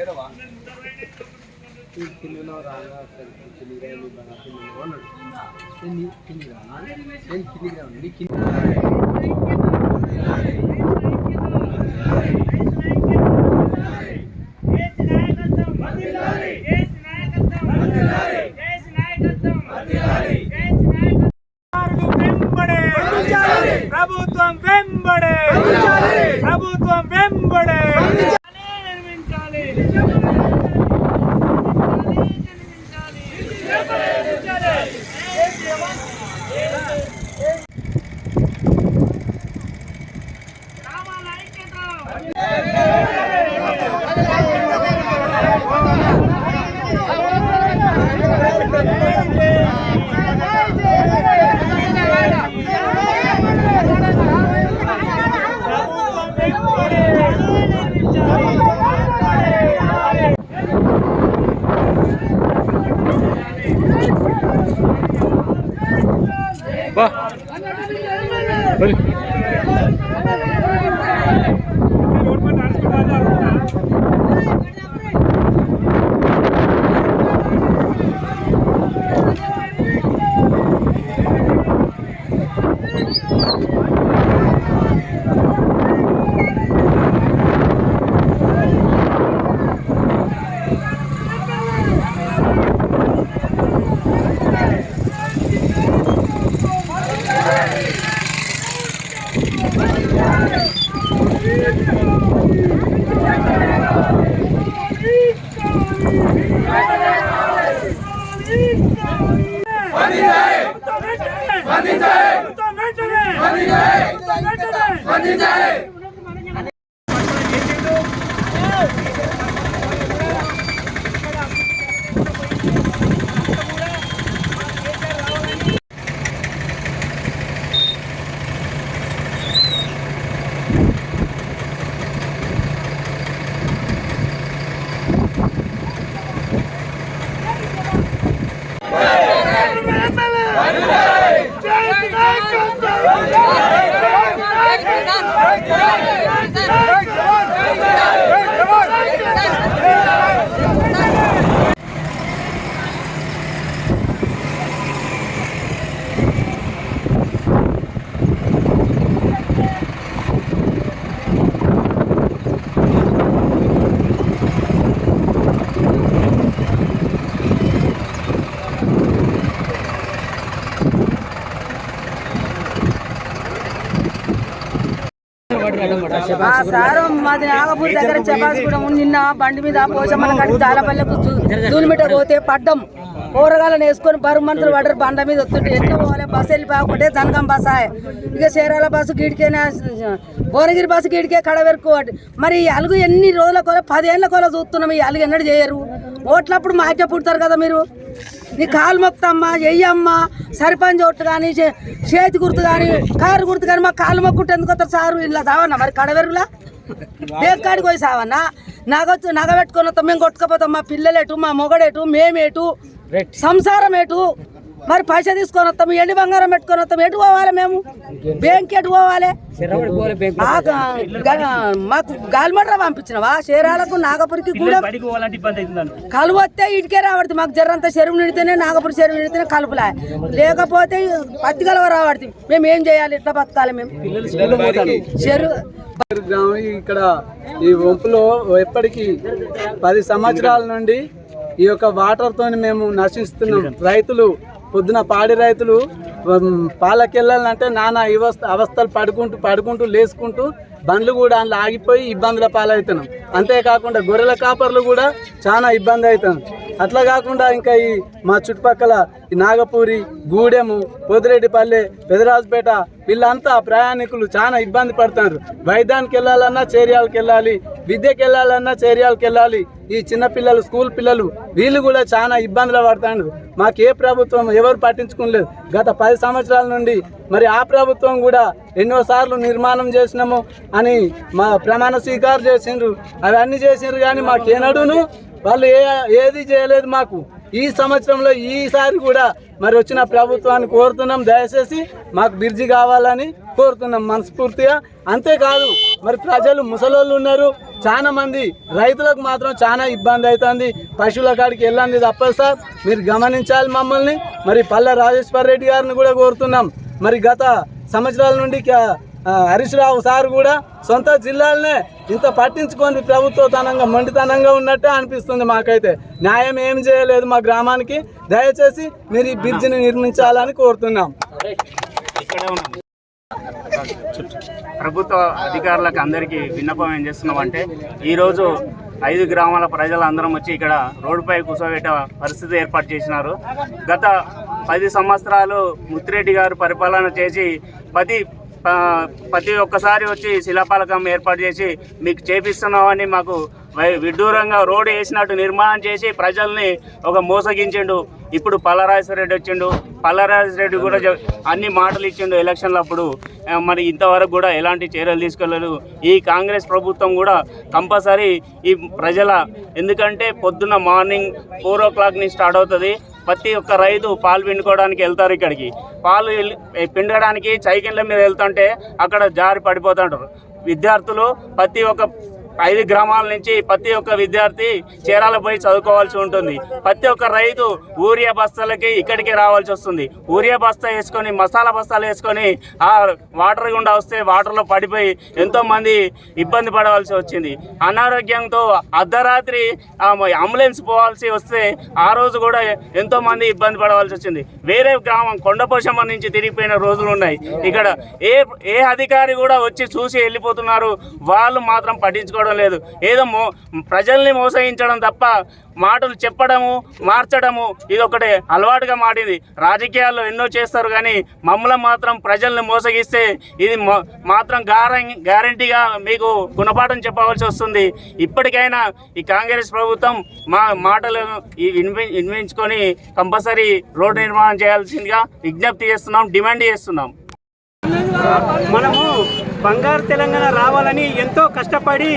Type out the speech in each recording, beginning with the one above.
ಬೇಡವಾ ತಿನ್ನೋ ರಾಗ ಸರಿ ತಿನ್ನಿದ್ರೆ ನೀವು ಬರ ತಿನ್ನೋ ನೋಡಿ ನೀವು ತಿನ್ನಿರ ನಾನು ಏನು ತಿನ್ನಿದ್ರೆ ನೋಡಿ ತಿನ್ನ ఆ సారు మాది నాగపూర్ దగ్గర చపాసిగూడెం నిన్న బండి మీద పోచమ్మల కాడి జాలపల్లెకు దూలిమిట పోతే పడ్డం. కూరగాయలను వేసుకొని బరువు మనుషులు పడ్డారు. బండ మీద వస్తుంటే ఎట్లా పోవాలి? బస్సు వెళ్ళిపోకుంటే జనగం బస్ ఇక చీరాల బస్సు గీడికేనే? భువనగిరి బస్సు గీడికే కడవెరుకోవాలి మరి ఈ అలుగు ఎన్ని రోజుల కోల పదేళ్ళ కోల చూస్తున్నాం. ఈ అలుగు ఎన్నడు చేయరు. ఓట్లప్పుడు మాకే పుడతారు కదా మీరు? నీ కాలు మొక్కుతమ్మా ఎయ్యమ్మా సరిపంచి ఒట్టు కానీ చేతి గుర్తు కానీ కారు గుర్తు కానీ మా కాలు మొక్కుంటే ఎందుకు వస్తారు సారు? ఇలా సావన్నా మరి కడవెరుగులా బేకాడికి పోయి సావన్నా? నగొచ్చు నగ పెట్టుకొని వస్తాం మేము కొట్టుకపోతాం మా పిల్లలేటు మా మొగడేటు మేమేటు సంసారం ఏటు? మరి పైసా తీసుకొని వస్తాం ఎండి బంగారం పెట్టుకొని వస్తాం. ఎటు పోవాలి మేము? బ్యాంక్ ఎటు పోవాలి? మాకు గాలిమడ్ర పంపించినవా? చీరాలకు నాగపురికి కూడా కలుపు వస్తే ఇటుకే రావడుతుంది మాకు జర్రంతా చెరువు నిడితేనే నాగపురి చెరువు నిడితేనే కలుపులా. లేకపోతే పత్తి కలవ రావడుతుంది మేము ఏం చేయాలి? ఇట్లా బతకాలి మేము? చెరువు గ్రామం ఇక్కడ ఈ వంపులో ఎప్పటికీ పది సంవత్సరాల నుండి ఈ యొక్క వాటర్ తోని మేము నశిస్తున్నాం. రైతులు పొద్దున పాడి రైతులు పాలకెళ్ళాలంటే నానా అవస్థ అవస్థలు పడుకుంటూ పడుకుంటూ లేసుకుంటూ బండ్లు కూడా అందులో ఆగిపోయి ఇబ్బందుల పాలవుతున్నాం. అంతేకాకుండా గొర్రెల కాపర్లు కూడా చాలా ఇబ్బంది అవుతున్నాం అట్లా కాకుండా ఇంకా ఈ మా చుట్టుపక్కల ఈ నాగపూరి గూడెము పొదిరెడ్డిపల్లె పెదరాజుపేట వీళ్ళంతా ప్రయాణికులు చాలా ఇబ్బంది పడుతున్నారు వైద్యానికి వెళ్ళాలన్నా చేర్యాలకు వెళ్ళాలి విద్యకి వెళ్ళాలన్నా చేర్యాలకు వెళ్ళాలి. ఈ చిన్నపిల్లలు స్కూల్ పిల్లలు వీళ్ళు కూడా చాలా ఇబ్బందులు పడుతున్నారు మాకు ఏ ప్రభుత్వం ఎవరు పట్టించుకోలేదు. గత పది సంవత్సరాల నుండి మరి ఆ ప్రభుత్వం కూడా ఎన్నోసార్లు నిర్మాణం చేసినాము అని మా ప్రమాణ స్వీకారం చేసిండ్రు. అవన్నీ చేసిండ్రు కానీ మాకేనడును వాళ్ళు ఏ ఏది చేయలేదు మాకు. ఈ సంవత్సరంలో ఈసారి కూడా మరి వచ్చిన ప్రభుత్వాన్ని కోరుతున్నాం. దయచేసి మాకు బిర్జి కావాలని కోరుతున్నాం మనస్ఫూర్తిగా. అంతేకాదు మరి ప్రజలు ముసలోళ్ళు ఉన్నారు. చాలా మంది రైతులకు మాత్రం చాలా ఇబ్బంది అవుతుంది. పశువుల కాడికి వెళ్ళండి తప్పదు సార్. మీరు గమనించాలి మమ్మల్ని. మరి పల్లె రాజేశ్వర్ రెడ్డి గారిని కూడా కోరుతున్నాం. మరి గత సంవత్సరాల నుండి హరీష్ రావు సార్ కూడా సొంత జిల్లాలనే ఇంత పట్టించుకొని ప్రభుత్వతనంగా మొండితనంగా ఉన్నట్టే అనిపిస్తుంది మాకైతే. న్యాయం ఏం చేయలేదు మా గ్రామానికి. దయచేసి మీరు ఈ బ్రిడ్జిని నిర్మించాలని కోరుతున్నాం. ప్రభుత్వ అధికారులకు అందరికీ విన్నపం ఏం చేస్తున్నామంటే ఈరోజు ఐదు గ్రామాల ప్రజలందరం వచ్చి ఇక్కడ రోడ్డుపై కూర్చోబెట్టే పరిస్థితి ఏర్పాటు చేసినారు. గత పది సంవత్సరాలు ముత్తిరెడ్డి గారు పరిపాలన చేసి పది ప్రతి ఒక్కసారి వచ్చి శిలాపాలకం ఏర్పాటు చేసి మీకు చేపిస్తున్నామని మాకు విడ్డూరంగా రోడ్డు వేసినట్టు నిర్మాణం చేసి ప్రజల్ని ఒక మోసగించిండు. ఇప్పుడు పల్లరాజరెడ్డి వచ్చిండు. పల్లరాజరెడ్డి కూడా అన్ని మాటలు ఇచ్చిండు ఎలక్షన్లప్పుడు మరి ఇంతవరకు కూడా ఎలాంటి చర్యలు తీసుకోలేదు. ఈ కాంగ్రెస్ ప్రభుత్వం కూడా కంపల్సరీ ఈ ప్రజల ఎందుకంటే పొద్దున్న మార్నింగ్ ఫోర్ ఓ క్లాక్ నుంచి స్టార్ట్ అవుతుంది. ప్రతి ఒక్క రైతు పాలు పిండుకోవడానికి వెళ్తారు ఇక్కడికి. పాలు పిండడానికి సైకిళ్ళ మీద వెళ్తుంటే అక్కడ జారి పడిపోతుంటారు. విద్యార్థులు ప్రతి ఒక్క ఐదు గ్రామాల నుంచి ప్రతి ఒక్క విద్యార్థి చీరాల పోయి చదువుకోవాల్సి ఉంటుంది. ప్రతి ఒక్క రైతు ఊరియా బస్తాలకి ఇక్కడికి రావాల్సి వస్తుంది. ఊరియా బస్తా వేసుకొని మసాలా బస్తాలు వేసుకొని ఆ వాటర్ గుండా వస్తే వాటర్లో పడిపోయి ఎంతోమంది ఇబ్బంది పడవలసి వచ్చింది. అనారోగ్యంతో అర్ధరాత్రి అంబులెన్స్ పోవాల్సి వస్తే ఆ రోజు కూడా ఎంతోమంది ఇబ్బంది పడవలసి వచ్చింది. వేరే గ్రామం కొండపోషమ్మ నుంచి తిరిగిపోయిన రోజులు ఉన్నాయి. ఇక్కడ ఏ ఏ అధికారి కూడా వచ్చి చూసి వెళ్ళిపోతున్నారు. వాళ్ళు మాత్రం పట్టించుకో పట్టించుకోవడం లేదు. ఏదో మో ప్రజల్ని మోసగించడం తప్ప మాటలు చెప్పడము మార్చడము ఇది ఒకటే అలవాటుగా మారింది. రాజకీయాల్లో ఎన్నో చేస్తారు కానీ మమ్మల్ని మాత్రం ప్రజల్ని మోసగిస్తే ఇది మాత్రం గారం గ్యారంటీగా మీకు గుణపాఠం చెప్పవలసి వస్తుంది. ఇప్పటికైనా ఈ కాంగ్రెస్ ప్రభుత్వం మా మాటలను ఈ వినిపి వినిపించుకొని కంపల్సరీ రోడ్డు నిర్మాణం చేయాల్సిందిగా విజ్ఞప్తి చేస్తున్నాం డిమాండ్ చేస్తున్నాం. మనము బంగారు తెలంగాణ రావాలని ఎంతో కష్టపడి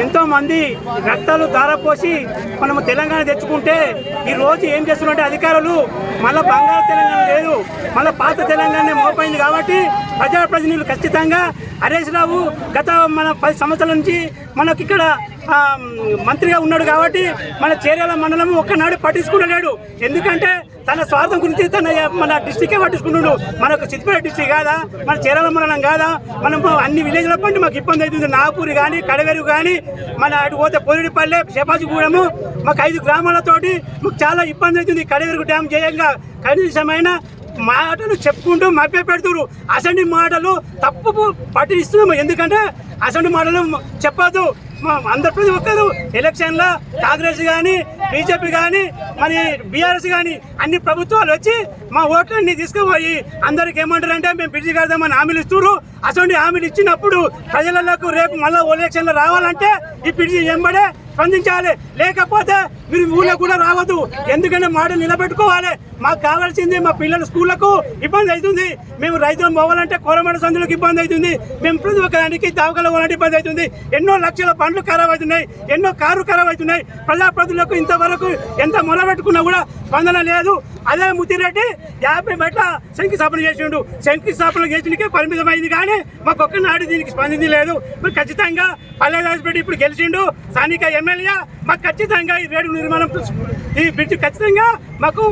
ఎంతోమంది రక్తాలు ధారపోసి మనము తెలంగాణ తెచ్చుకుంటే ఈరోజు ఏం చేస్తున్నారంటే అధికారులు మళ్ళీ బంగారు తెలంగాణ లేదు మళ్ళీ పాత తెలంగాణ మోపైంది కాబట్టి ప్రజాప్రతినిధులు ఖచ్చితంగా హరీష్ రావు గత మన పది సంవత్సరాల నుంచి మనకి ఇక్కడ మంత్రిగా ఉన్నాడు కాబట్టి మన చేర్యాల మండలం ఒక్కనాడు పట్టించుకుంటలేడు. ఎందుకంటే తన స్వార్థం గురించి తన మన డిస్టికే పట్టించుకుంటున్నాడు మనకు చిత్రపేట డిస్టిక్ కాదా? మన చీరాల మండలం కాదా? మనం అన్ని విలేజ్ల పండి మాకు ఇబ్బంది అవుతుంది. నాగపూరి కానీ కడవేరు కానీ మన అటు పోతే పొరిడిపల్లె శపాజిగూడెము మాకు ఐదు గ్రామాలతోటి మాకు చాలా ఇబ్బంది అవుతుంది. కడవేరుకు డ్యామ్ చేయంగా కనీసమైన మాటలు చెప్పుకుంటూ మభ్య పెడుతున్నారు అసంటి మాటలు తప్పు పట్టిస్తున్నాము. ఎందుకంటే అసంటి మాటలు చెప్పదు అందరు ప్రతి ఒక్కరు ఎలక్షన్లో కాంగ్రెస్ కానీ బీజేపీ కానీ మరి బీఆర్ఎస్ కానీ అన్ని ప్రభుత్వాలు వచ్చి మా ఓట్లన్నీ తీసుకుపోయి అందరికి ఏమంటారంటే మేము బ్రిడ్జి కడదామని హామీలు ఇస్తున్నారు అటువంటి హామీలు ఇచ్చినప్పుడు ప్రజలకు రేపు మళ్ళీ ఎలక్షన్లో రావాలంటే ఈ బ్రిడ్జి ఎంబడే స్పందించాలి. లేకపోతే మీరు ఊళ్ళో కూడా రావద్దు. ఎందుకంటే మాట నిలబెట్టుకోవాలి. మాకు కావాల్సింది మా పిల్లల స్కూళ్ళకు ఇబ్బంది అవుతుంది. మేము రైతులు పోవాలంటే కొరమడ సందులకు ఇబ్బంది అవుతుంది. మేము ప్రతి ఒక్కదానికి దవాఖాన పోవాలంటే ఇబ్బంది అవుతుంది. ఎన్నో లక్షల పండ్లు ఖరాబ్ అవుతున్నాయి. ఎన్నో కారు ఖరాబ్ అవుతున్నాయి. ప్రజాప్రతినిధులకు ఇంతవరకు ఎంత మొరబెట్టుకున్నా కూడా స్పందన లేదు. అదే ముత్తిరెడ్డి యాభై మెట్ల శంకుస్థాపన చేసిండు. శంకుస్థాపన చేసినకే పరిమితమైంది కానీ మాకు ఒక్క నాడు దీనికి స్పందించి లేదు. మరి ఖచ్చితంగా పల్లెదాసిరెడ్డి ఇప్పుడు గెలిచిండు. స్థానిక ఎమ్మెల్యే మాకు ఖచ్చితంగా ఈ రేడు నిర్మాణం ఈ బ్రిడ్జ్ ఖచ్చితంగా మాకు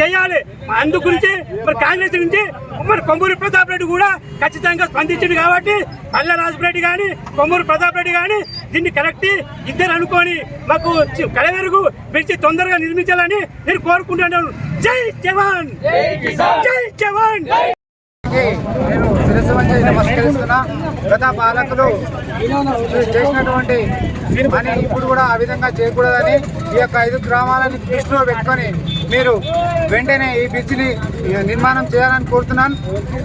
చేయాలి. అందు గురించి మరి కాంగ్రెస్ నుంచి మరి కొమ్మూరి ప్రతాప్ రెడ్డి కూడా ఖచ్చితంగా స్పందించింది కాబట్టి పల్లె రాజపరెడ్డి కానీ కొమ్మూరి ప్రతాప్ రెడ్డి కానీ దీన్ని కరెక్ట్ ఇద్దరు అనుకొని మాకు కడవెరుగు బ్రిడ్జి తొందరగా నిర్మించాలని నేను కోరుకుంటున్నాను. జై జవాన్! జై జవాన్! నేను శిరస్సు వంచి నమస్కరిస్తున్నా. గత పాలకులు చేసినటువంటి పని ఇప్పుడు కూడా ఆ విధంగా చేయకూడదని ఈ యొక్క ఐదు గ్రామాలని దృష్టిలో పెట్టుకొని మీరు వెంటనే ఈ బ్రిడ్జిని నిర్మాణం చేయాలని కోరుతున్నాను.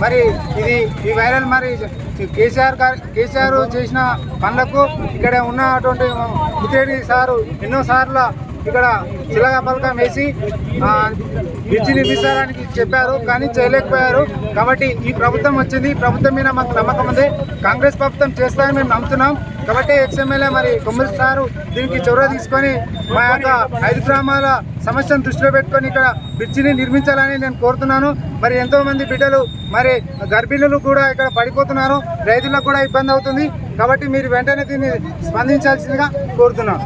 మరి ఇది ఈ వైరల్ మరి కేసీఆర్ గారు కేసీఆర్ చేసిన పనులకు ఇక్కడ ఉన్నటువంటి ముతేడి సారు ఎన్నో సార్లు ఇక్కడ శిలగా పథకం వేసి ఆ, బ్రిడ్జి చెప్పారు కానీ చేయలేకపోయారు. కాబట్టి ఈ ప్రభుత్వం వచ్చింది. ప్రభుత్వం మీద మాకు నమ్మకం ఉంది. కాంగ్రెస్ ప్రభుత్వం చేస్తారని మేము నమ్ముతున్నాం. కాబట్టి ఎక్స్ఎమ్మెల్యే మరి కొమ్మరి సారు దీనికి చొరవ తీసుకొని మా యొక్క ఐదు గ్రామాల సమస్యను దృష్టిలో పెట్టుకొని ఇక్కడ బ్రిడ్జిని నిర్మించాలని నేను కోరుతున్నాను. మరి ఎంతో మంది బిడ్డలు మరి గర్భిణులు కూడా ఇక్కడ పడిపోతున్నారు. రైతులకు కూడా ఇబ్బంది అవుతుంది. కాబట్టి మీరు వెంటనే దీన్ని స్పందించాల్సిందిగా కోరుతున్నాను.